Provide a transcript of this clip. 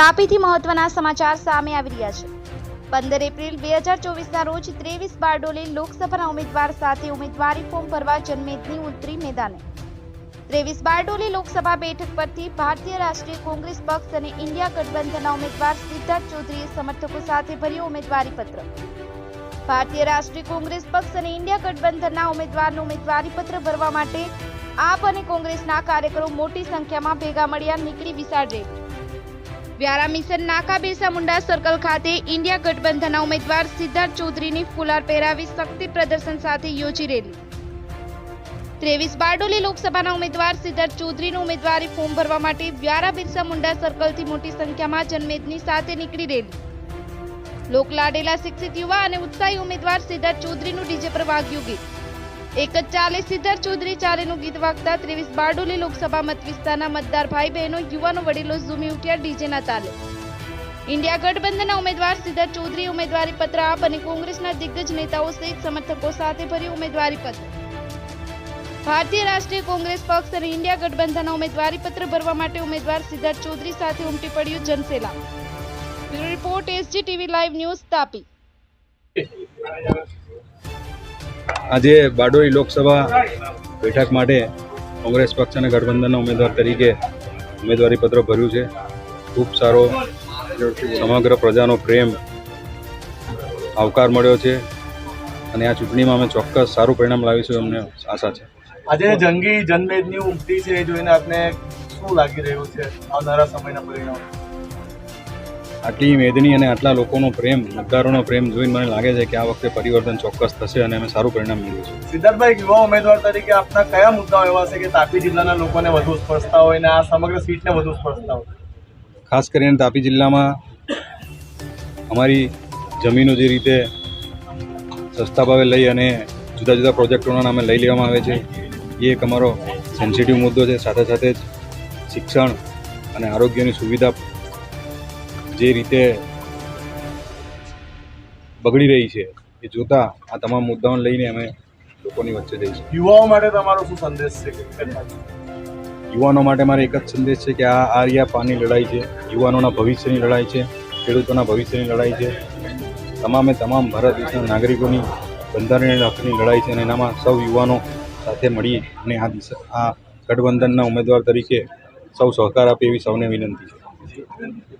તાપીથી મહત્વના સમાચાર સામે આવી રહ્યા છે. પંદર એપ્રિલ બે હજાર ચોવીસના રોજ ત્રેવીસ બારડોલી લોકસભાના ઉમેદવાર સાથે ઉમેદવારી ફોર્મ ભરવા જનમેદની ઉતરી મેદાને. ત્રેવીસ બારડોલી લોકસભા બેઠક પરથી ભારતીય રાષ્ટ્રીય કોંગ્રેસ પક્ષ અને ઇન્ડિયા ગઠબંધનના ઉમેદવાર સિદ્ધાર્થ ચૌધરીએ સમર્થકો સાથે ભર્યું ઉમેદવારી પત્ર. ભારતીય રાષ્ટ્રીય કોંગ્રેસ પક્ષ અને ઇન્ડિયા ગઠબંધનના ઉમેદવારનું ઉમેદવારી પત્ર ભરવા માટે આપ અને કોંગ્રેસના કાર્યકરો મોટી સંખ્યામાં ભેગા મળ્યા, નીકળી વિશાળ રેલી વ્યારા મિશન નાકા બિરસા મુંડા સર્કલ ખાતે ઇન્ડિયા ગઠબંધનના ઉમેદવાર સિદ્ધાર્થ ચૌધરીની ફુલાર પહેરાવી શક્તિ પ્રદર્શન સાથે યોજી રેલી. ત્રેવીસ બારડોલી લોકસભાના ઉમેદવાર સિદ્ધાર્થ ચૌધરીનું ઉમેદવારી ફોર્મ ભરવા માટે વ્યારા બિરસા મુંડા સર્કલથી મોટી સંખ્યામાં જનમેદની સાથે નીકળી રેલી. લોકલાડેલા શિક્ષિત યુવા અને ઉત્સાહી ઉમેદવાર સિદ્ધાર્થ ચૌધરીનું ડીજે પર વાગ્યું ગીત. એક જ ચાલે સિદ્ધાર્થ ચૌધરી ચાલેનું ગીત વાગતા ત્રેવીસ બારડોલી લોકસભા મત વિસ્તારના મતદાર ભાઈ બહેનો, યુવાનો વડીલો ઝૂમી ઉઠ્યા ડીજેના તાલે. ઇન્ડિયા ગઠબંધનના ઉમેદવાર સિદ્ધાર્થ ચૌધરી ઉમેદવારી પત્ર આપ અને કોંગ્રેસના દિગ્ગજ નેતાઓ સહિત સમર્થકો સાથે ભર્યું ઉમેદવારી પત્ર. ભારતીય રાષ્ટ્રીય કોંગ્રેસ પક્ષ અને ઇન્ડિયા ગઠબંધનના ઉમેદવારી પત્ર ભરવા માટે ઉમેદવાર સિદ્ધાર્થ ચૌધરી સાથે ઉમટી પડ્યું જનસેલા. Report SG TV live news Tapi. આજે બારડોલી લોકસભા બેઠક માટે કોંગ્રેસ પક્ષ અને ગઠબંધનના ઉમેદવાર તરીકે ઉમેદવારી પત્ર ભર્યું છે. ખૂબ સારો સમગ્ર પ્રજાનો પ્રેમ આવકાર મળ્યો છે અને આ ચૂંટણીમાં અમે ચોક્કસ સારું પરિણામ લાવીશું અમને આશા છે. આજે જંગી જનમેદની ઉમટી છે, જોઈને આપને શું લાગી રહ્યું છે આવનારા સમયના પરિણામ? આટલી મેદની અને આટલા લોકોનો પ્રેમ મતદારોનો પ્રેમ જોઈને મને લાગે છે કે આ વખતે પરિવર્તન ચોક્કસ થશે અને અમે સારું પરિણામ મેળવીશું. સિદ્ધાર્થભાઈ એક યુવા ઉમેદવાર તરીકે આપના કયા મુદ્દાઓ એવા છે કે તાપી જિલ્લાના લોકોને વધુ સ્પર્શતા હોય અને આ સમગ્ર સીટને વધુ સ્પર્શતા હોય? ખાસ કરીને તાપી જિલ્લામાં અમારી જમીનો જે રીતે સસ્તા ભાવે લઈ અને જુદા જુદા પ્રોજેક્ટોના નામે લઈ લેવામાં આવે છે એ એક અમારો સેન્સિટિવ મુદ્દો છે. સાથે સાથે જ શિક્ષણ અને આરોગ્યની સુવિધા જે રીતે બગડી રહી છે એ જોતા આ તમામ મુદ્દાઓને લઈને અમે લોકોની વચ્ચે જઈશું યુવાઓ માટે તમારો શું સંદેશ છે યુવાનો માટે મારે એક જ સંદેશ છે કે આ આર્યા પાની લડાઈ છે યુવાનોના ભવિષ્યની લડાઈ છે ખેડૂતોના ભવિષ્યની લડાઈ છે. તમામે તમામ ભારત દેશના નાગરિકોની બંધારણીય હકની લડાઈ છે અને એનામાં સૌ યુવાનો સાથે મળી અને આ દિશા આ ગઠબંધનના ઉમેદવાર તરીકે સૌ સહકાર આપે એવી સૌને વિનંતી છે.